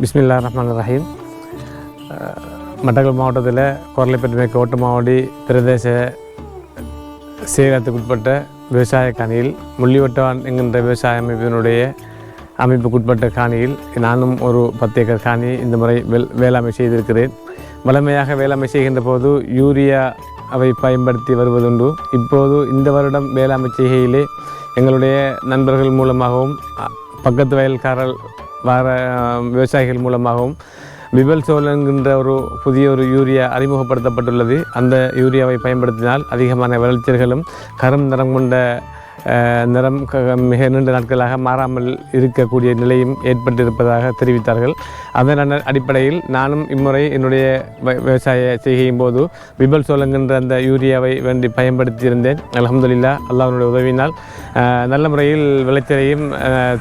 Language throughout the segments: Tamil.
பிஸ்மில்லா ரஹ்மான் ரஹீம் மட்டக்களப்பு மாவட்டத்தில் கொரலைப்பட்டு மேற்கு பிரதேச சேகரத்துக்குட்பட்ட விவசாய காணியில் முள்ளிவட்டான் என்கின்ற விவசாய அமைப்பினுடைய அமைப்புக்குட்பட்ட காணியில் நானும் ஒரு பத்து ஏக்கர் காணி இந்த முறை வெல் வேளாண்மை செய்திருக்கிறேன். வளமையாக வேளாண்மை செய்கின்ற போது யூரியா அவை பயன்படுத்தி வருவதுண்டு. இப்போது இந்த வருடம் வேளாண்மை செய்கையிலே எங்களுடைய நண்பர்கள் மூலமாகவும் பக்கத்து வயல்காரர் வார விவசாயிகள் மூலமாகவும் விபல் சோல் என்கின்ற ஒரு புதிய ஒரு யூரியா அறிமுகப்படுத்தப்பட்டுள்ளது. அந்த யூரியாவை பயன்படுத்தினால் அதிகமான விளைச்சல்களும் கரும் நிறம் கொண்ட நிறம் மிக நீண்ட நாட்களாக மாறாமல் இருக்கக்கூடிய நிலையும் ஏற்பட்டிருப்பதாக தெரிவித்தார்கள். அதன் அடிப்படையில் நானும் இம்முறை என்னுடைய விவசாய செய்கையின் போது விபல் சோளங்கின்ற அந்த யூரியாவை வேண்டி பயன்படுத்தியிருந்தேன். அலமதுல்லா அல்லாஹனுடைய உதவியினால் நல்ல முறையில் விளைச்சலையும்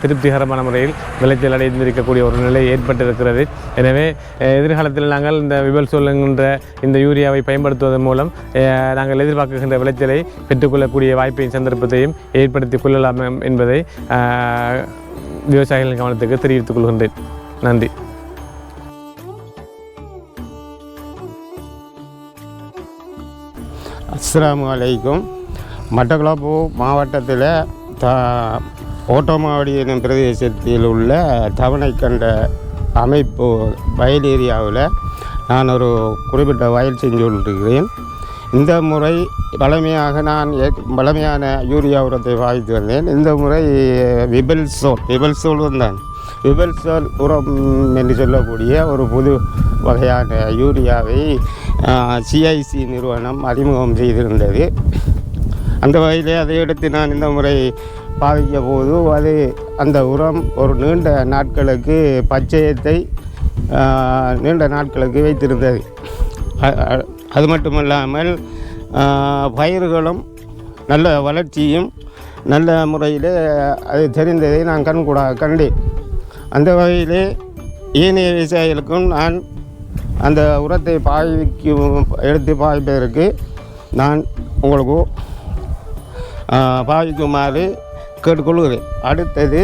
திருப்திகரமான முறையில் விளைச்சல் அடைந்திருக்கக்கூடிய ஒரு நிலை ஏற்பட்டிருக்கிறது. எனவே எதிர்காலத்தில் நாங்கள் இந்த விபல் சோளங்கின்ற இந்த யூரியாவை பயன்படுத்துவதன் மூலம் நாங்கள் எதிர்பார்க்கின்ற விளைச்சலை பெற்றுக்கொள்ளக்கூடிய வாய்ப்பையும் சந்தர்ப்பத்தையும் ஏற்படுத்தி கொள்ளலாம் என்பதை விவசாயிகளின் கவனத்துக்கு தெரிவித்துக் கொள்கின்றேன். நன்றி. அஸ்லாம் வலைக்கும் மட்டக்களப்பு மாவட்டத்தில் த ஓட்டோமாவடி எனும் பிரதேசத்தில் உள்ள தவணைக்கண்ட அமைப்பு வயல் ஏரியாவில் நான் ஒரு குறிப்பிட்ட வயல் செஞ்சு கொண்டிருக்கிறேன். இந்த முறை பழமையாக நான் ஏற்- பழமையான யூரியா உரத்தை பாவித்து வந்தேன். இந்த முறை விபல் சோல் விபல் சோலும் வந்தான் விபல் சோல் உரம் என்று சொல்லக்கூடிய ஒரு புது வகையான யூரியாவை சிஐசி நிறுவனம் அறிமுகம் செய்திருந்தது. அந்த வகையிலே அதை எடுத்து நான் இந்த முறை பாவிக்க போது அது அந்த உரம் ஒரு நீண்ட நாட்களுக்கு பச்சையத்தை நீண்ட நாட்களுக்கு வைத்திருந்தது. அது மட்டும் இல்லாமல் பயிர்களும் நல்ல வளர்ச்சியும் நல்ல முறையில் அது தெரிந்ததை நான் கண்கூடாக கண்டேன். அந்த வகையிலே ஏனைய விவசாயிகளுக்கும் நான் அந்த உரத்தை பாய்க்கும் எடுத்து பாய்ப்பதற்கு நான் உங்களுக்கு பாவிக்குமாறு கேட்டுக்கொள்கிறேன். அடுத்தது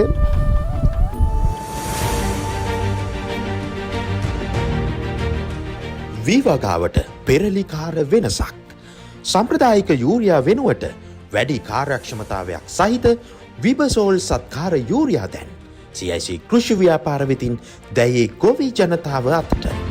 වීවගාවට පෙරලිකාර වෙනසක්. සම්ප්‍රදායික යූරයා වෙනුවට වැඩි කාර්යක්ෂමතාවයක් සහිත විබසෝල් සත්කාර යූරයා දැන්. සියයිසි කෘෂි ව්‍යාපාර වෙතින් දැයේ ගොවී ජනතාව අතට.